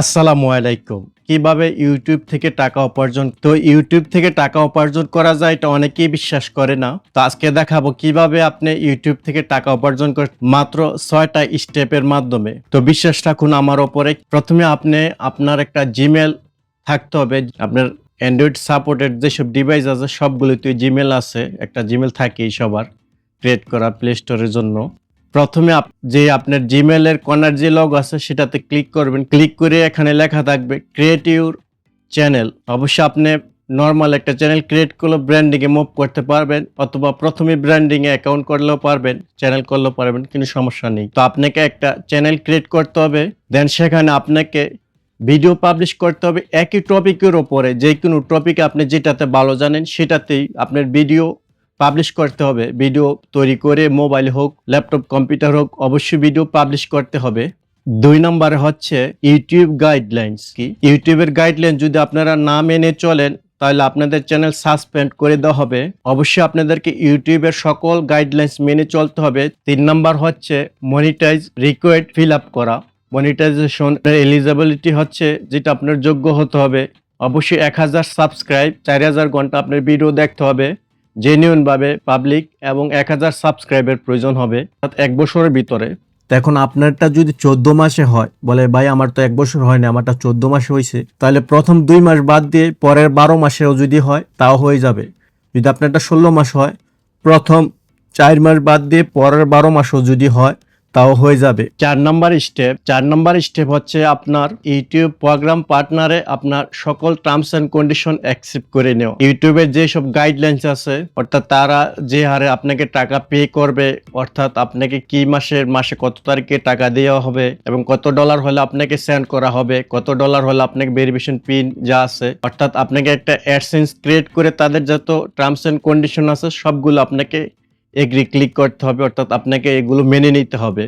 আসসালামু আলাইকুম। কীভাবে ইউটিউব থেকে টাকা উপার্জন তো ইউটিউব থেকে টাকা উপার্জন করা যায় এটা অনেকেই বিশ্বাস করে না। তো আজকে দেখাবো কীভাবে আপনি ইউটিউব থেকে টাকা উপার্জন করে মাত্র ছয়টা স্টেপের মাধ্যমে। তো বিশ্বাস রাখুন আমার ওপরে, প্রথমে আপনি আপনার একটা জিমেল থাকতে হবে। আপনার অ্যান্ড্রয়েড সাপোর্টেড যেসব ডিভাইস আছে সবগুলোতে জিমেল আছে। একটা জিমেল থাকেই সবার ক্রিয়েট করা প্লে স্টোরের জন্য। প্রথমে যে আপনার জিমেলের কর্নার যে লগ আছে, সেটাতে ক্লিক করবেন। ক্লিক করে এখানে লেখা থাকবে ক্রিয়েট ইউর চ্যানেল অবশ্যই আপনি নর্মাল একটা চ্যানেল ক্রিয়েট করলে ব্র্যান্ডিং এ মুভ করতে পারবেন, অথবা প্রথমে ব্র্যান্ডিং এ অ্যাকাউন্ট করলেও পারবেন চ্যানেল করলেও পারবেন কিন্তু সমস্যা নেই। তো আপনাকে একটা চ্যানেল ক্রিয়েট করতে হবে দেন সেখানে আপনাকে ভিডিও পাবলিশ করতে হবে। একই টপিকের ওপরে যে কোনো টপিকে আপনি যেটাতে ভালো জানেন, সেটাতেই আপনার ভিডিও পাবলিশ করতে হবে। ভিডিও তৈরি করে মোবাইল হোক ল্যাপটপ কম্পিউটার হোক, অবশ্যই ভিডিও পাবলিশ করতে হবে। দুই নম্বরে হচ্ছে ইউটিউব গাইডলাইন্স কি? ইউটিউবের গাইডলাইন যদি আপনারা না মেনে চলেন, তাহলে আপনাদের চ্যানেল সাসপেন্ড করে দেওয়া হবে। অবশ্যই আপনাদেরকে ইউটিউবের সকল গাইডলাইন্স মেনে চলতে হবে। তিন নাম্বার হচ্ছে মনিটাইজ রিকোয়েড ফিল আপ করা। মনিটাইজেশন এলিজিবিলিটি হচ্ছে, যেটা আপনার যোগ্য হতে হবে। অবশ্যই এক হাজার সাবস্ক্রাইব চার হাজার ঘণ্টা আপনার ভিডিও দেখতে হবে। জেনুইন ভাবে পাবলিক এবং এক হাজার সাবস্ক্রাইবের প্রয়োজন হবে। এক বছরের ভিতরে। এখন আপনারটা যদি চোদ্দ মাসে হয়, বলে, ভাই, আমার তো এক বছর হয় না, আমারটা চোদ্দ মাসে হয়েছে। তাহলে প্রথম দুই মাস বাদ দিয়ে পরের বারো মাসেও যদি হয়, তাও হয়ে যাবে। যদি আপনারটা ষোলো মাস হয়, প্রথম চার মাস বাদ দিয়ে পরের বারো মাসও যদি হয় তাও হয়ে যাবে। চার নাম্বার স্টেপ, চার নাম্বার স্টেপ হচ্ছে আপনার ইউটিউব প্রোগ্রাম পার্টনারে আপনার সকল টার্মস এন্ড কন্ডিশন অ্যাকসেপ্ট করে নেওয়া। ইউটিউবের যেসব গাইডলাইন্স আছে, অর্থাৎ তারা যে হারে আপনাকে টাকা পে করবে, অর্থাৎ আপনাকে কি মাসের, মাসে কত তারিখে টাকা দেওয়া হবে এবং কত ডলার হলে আপনাকে সেন্ড করা হবে, কত ডলার হলে আপনাকে ভেরিফিকেশন পিন যা আছে, অর্থাৎ আপনাকে একটা অ্যাডসেন্স ক্রিয়েট করে তাদের যত টার্মস এন্ড কন্ডিশন আছে, সবগুলো আপনাকে এগ্রি ক্লিক করতে হবে অর্থাৎ আপনাকে এগুলো মেনে নিতে হবে।